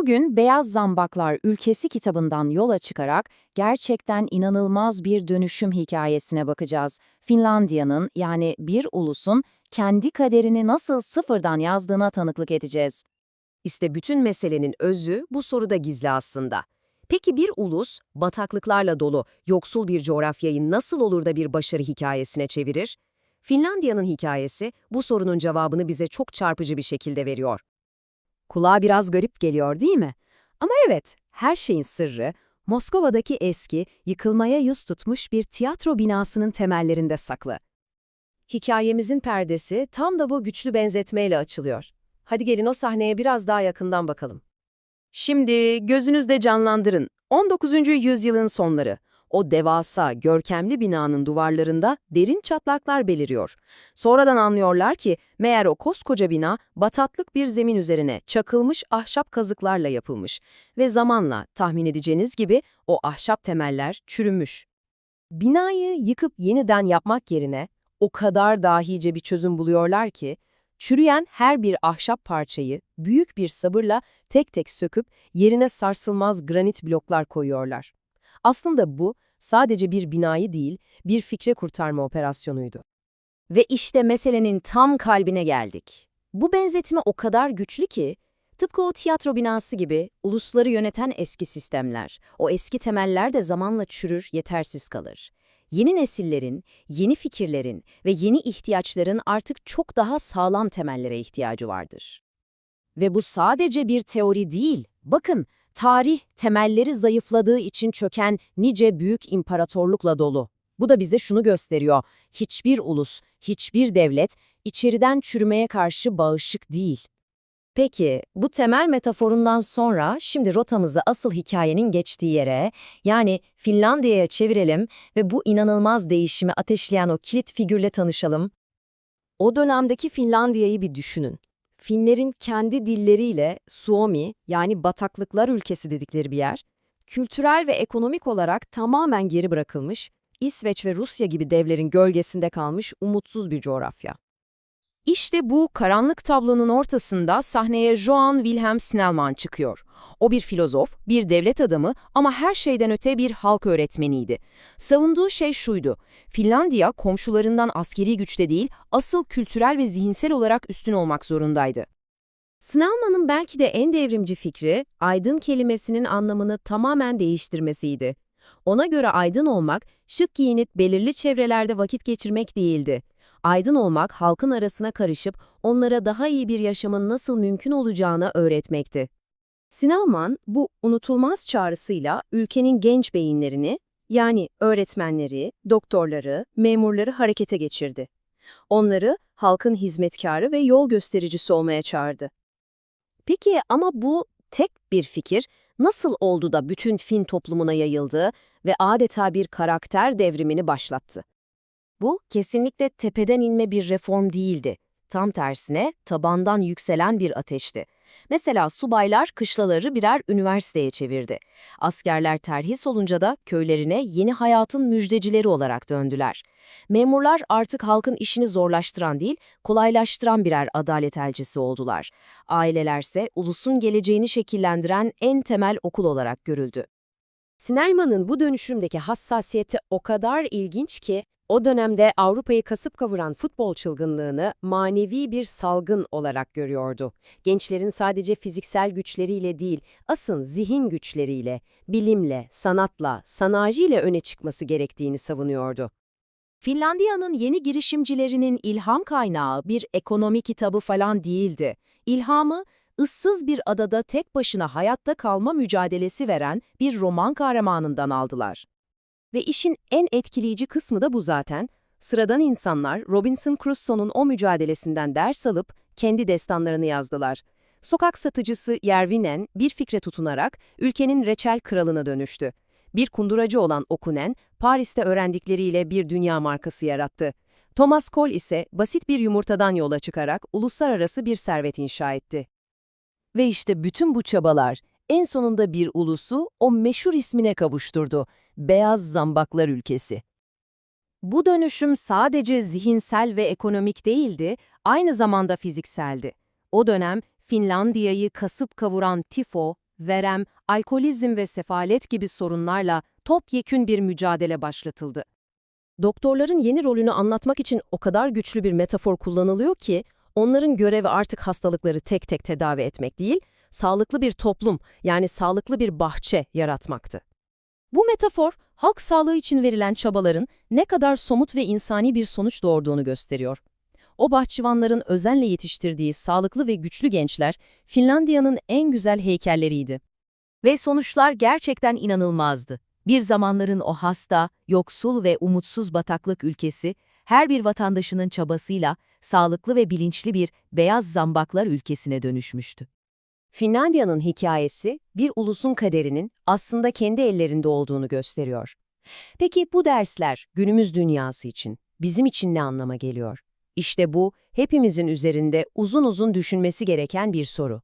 Bugün Beyaz Zambaklar Ülkesi kitabından yola çıkarak gerçekten inanılmaz bir dönüşüm hikayesine bakacağız. Finlandiya'nın yani bir ulusun kendi kaderini nasıl sıfırdan yazdığına tanıklık edeceğiz. İşte bütün meselenin özü bu soruda gizli aslında. Peki bir ulus, bataklıklarla dolu, yoksul bir coğrafyayı nasıl olur da bir başarı hikayesine çevirir? Finlandiya'nın hikayesi bu sorunun cevabını bize çok çarpıcı bir şekilde veriyor. Kulağa biraz garip geliyor değil mi? Ama evet, her şeyin sırrı Moskova'daki eski, yıkılmaya yüz tutmuş bir tiyatro binasının temellerinde saklı. Hikayemizin perdesi tam da bu güçlü benzetmeyle açılıyor. Hadi gelin o sahneye biraz daha yakından bakalım. Şimdi gözünüzde canlandırın. 19. yüzyılın sonları. O devasa, görkemli binanın duvarlarında derin çatlaklar beliriyor. Sonradan anlıyorlar ki meğer o koskoca bina batatlık bir zemin üzerine çakılmış ahşap kazıklarla yapılmış ve zamanla tahmin edeceğiniz gibi o ahşap temeller çürümüş. Binayı yıkıp yeniden yapmak yerine o kadar dahice bir çözüm buluyorlar ki çürüyen her bir ahşap parçayı büyük bir sabırla tek tek söküp yerine sarsılmaz granit bloklar koyuyorlar. Aslında bu sadece bir binayı değil, bir fikre kurtarma operasyonuydu. Ve işte meselenin tam kalbine geldik. Bu benzetme o kadar güçlü ki, tıpkı o tiyatro binası gibi ulusları yöneten eski sistemler, o eski temeller de zamanla çürür, yetersiz kalır. Yeni nesillerin, yeni fikirlerin ve yeni ihtiyaçların artık çok daha sağlam temellere ihtiyacı vardır. Ve bu sadece bir teori değil. Bakın, tarih temelleri zayıfladığı için çöken nice büyük imparatorlukla dolu. Bu da bize şunu gösteriyor. Hiçbir ulus, hiçbir devlet içeriden çürümeye karşı bağışık değil. Peki, bu temel metaforundan sonra şimdi rotamızı asıl hikayenin geçtiği yere, yani Finlandiya'ya çevirelim ve bu inanılmaz değişimi ateşleyen o kilit figürle tanışalım. O dönemdeki Finlandiya'yı bir düşünün. Finlerin kendi dilleriyle Suomi yani bataklıklar ülkesi dedikleri bir yer, kültürel ve ekonomik olarak tamamen geri bırakılmış, İsveç ve Rusya gibi devlerin gölgesinde kalmış umutsuz bir coğrafya. İşte bu karanlık tablonun ortasında sahneye Johann Wilhelm Snellman çıkıyor. O bir filozof, bir devlet adamı ama her şeyden öte bir halk öğretmeniydi. Savunduğu şey şuydu, Finlandiya komşularından askeri güçte değil, asıl kültürel ve zihinsel olarak üstün olmak zorundaydı. Snellman'ın belki de en devrimci fikri, aydın kelimesinin anlamını tamamen değiştirmesiydi. Ona göre aydın olmak, şık giyinip belirli çevrelerde vakit geçirmek değildi. Aydın olmak, halkın arasına karışıp onlara daha iyi bir yaşamın nasıl mümkün olacağını öğretmekti. Sinalman bu unutulmaz çağrısıyla ülkenin genç beyinlerini, yani öğretmenleri, doktorları, memurları harekete geçirdi. Onları halkın hizmetkarı ve yol göstericisi olmaya çağırdı. Peki ama bu tek bir fikir nasıl oldu da bütün Fin toplumuna yayıldı ve adeta bir karakter devrimini başlattı? Bu kesinlikle tepeden inme bir reform değildi. Tam tersine tabandan yükselen bir ateşti. Mesela subaylar kışlaları birer üniversiteye çevirdi. Askerler terhis olunca da köylerine yeni hayatın müjdecileri olarak döndüler. Memurlar artık halkın işini zorlaştıran değil, kolaylaştıran birer adalet elçisi oldular. Ailelerse ulusun geleceğini şekillendiren en temel okul olarak görüldü. Sinelman'ın bu dönüşümdeki hassasiyeti o kadar ilginç ki, o dönemde Avrupa'yı kasıp kavuran futbol çılgınlığını manevi bir salgın olarak görüyordu. Gençlerin sadece fiziksel güçleriyle değil, asın zihin güçleriyle, bilimle, sanatla, sanayiyle öne çıkması gerektiğini savunuyordu. Finlandiya'nın yeni girişimcilerinin ilham kaynağı bir ekonomi kitabı falan değildi. İlhamı, ıssız bir adada tek başına hayatta kalma mücadelesi veren bir roman kahramanından aldılar. Ve işin en etkileyici kısmı da bu zaten. Sıradan insanlar Robinson Crusoe'nun o mücadelesinden ders alıp kendi destanlarını yazdılar. Sokak satıcısı Yervinen bir fikre tutunarak ülkenin reçel kralına dönüştü. Bir kunduracı olan Okunen, Paris'te öğrendikleriyle bir dünya markası yarattı. Thomas Cole ise basit bir yumurtadan yola çıkarak uluslararası bir servet inşa etti. Ve işte bütün bu çabalar en sonunda bir ulusu o meşhur ismine kavuşturdu, Beyaz Zambaklar Ülkesi. Bu dönüşüm sadece zihinsel ve ekonomik değildi, aynı zamanda fizikseldi. O dönem Finlandiya'yı kasıp kavuran tifo, verem, alkolizm ve sefalet gibi sorunlarla topyekün bir mücadele başlatıldı. Doktorların yeni rolünü anlatmak için o kadar güçlü bir metafor kullanılıyor ki, onların görevi artık hastalıkları tek tek tedavi etmek değil, sağlıklı bir toplum yani sağlıklı bir bahçe yaratmaktı. Bu metafor, halk sağlığı için verilen çabaların ne kadar somut ve insani bir sonuç doğurduğunu gösteriyor. O bahçıvanların özenle yetiştirdiği sağlıklı ve güçlü gençler, Finlandiya'nın en güzel heykelleriydi. Ve sonuçlar gerçekten inanılmazdı. Bir zamanların o hasta, yoksul ve umutsuz bataklık ülkesi, her bir vatandaşının çabasıyla sağlıklı ve bilinçli bir beyaz zambaklar ülkesine dönüşmüştü. Finlandiya'nın hikayesi, bir ulusun kaderinin aslında kendi ellerinde olduğunu gösteriyor. Peki bu dersler günümüz dünyası için, bizim için ne anlama geliyor? İşte bu, hepimizin üzerinde uzun uzun düşünmesi gereken bir soru.